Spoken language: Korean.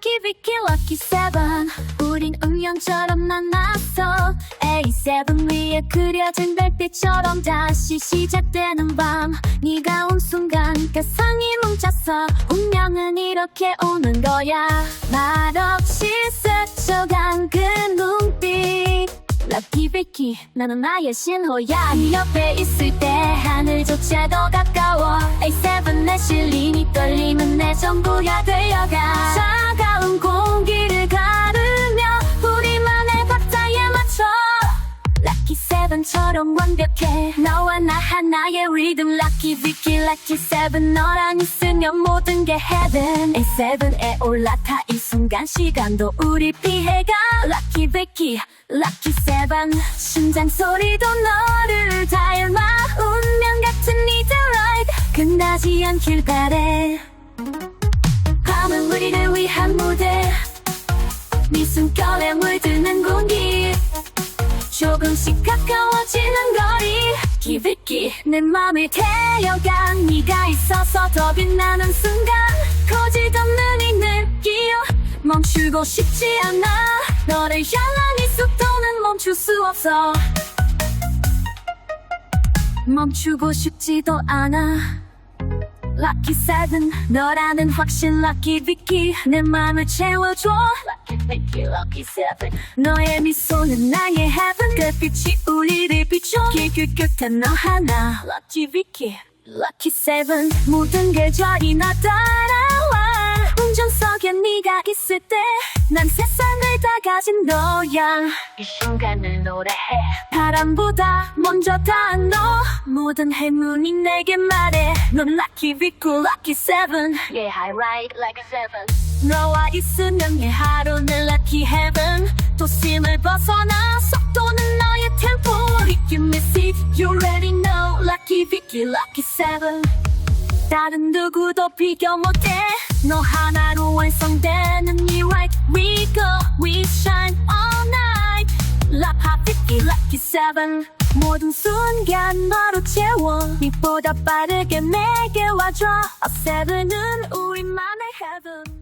비키 럭키 세븐 우린 운명처럼 만났어. A7 위에 그려진 별빛처럼 다시 시작되는 밤. 네가 온 순간 가상이 뭉쳤어. 운명은 이렇게 오는 거야. 말없이 스쳐간 그 눈빛. 럭키 비키 나는 나의 신호야. 네 옆에 있을 때 하늘조차 더 가까워. A7 내 실린이 떨림은 내 전부야 되 세븐처럼 완벽해. 너와 나 하나의 리듬. 럭키 비키 럭키 세븐 너랑 있으면 모든 게 heaven. A7에 올라타 이 순간 시간도 우리 피해가. 럭키 비키 럭키 세븐 심장 소리도 너를 닮아. 운명 같은 이들 ride 끝나지 않길 바래. 밤은 우리를 위한 무대. 네 숨결에 물드는 조금씩 가까워지는 거리. 기백기 내 맘을 태워가 네가 있어서 더 빛나는 순간. 거짓없는 이 느낌 멈추고 싶지 않아. 너를 향한 이 속도는 멈출 수 없어. 멈추고 싶지도 않아 Lucky Seven 너라는 확신 Lucky Vicky 내 맘을 채워줘 Lucky Vicky Lucky Seven 너의 미소는 나의 heaven 별빛이 우리를 비춰 끝에 너 하나 Lucky Vicky Lucky Seven 모든 계절이 나 따라와 운전석에 네가 있을 때 난 세상을 다 가진 너야 이 순간을 노래해 바람보다 먼저 닿은 너 모든 행운이 내게 말해 넌 lucky vicky lucky seven Yeah I ride like a seven 너와 있으면 내 하루는 lucky heaven 도심을 벗어나 속도는 너의 템포 You miss it you already know lucky vicky lucky seven 다른 누구도 비교 못해 너 하나로 완성되 lucky seven 모든 순간 너로 채워 빛보다 빠르게 내게 와줘 A seven은 우리만의 heaven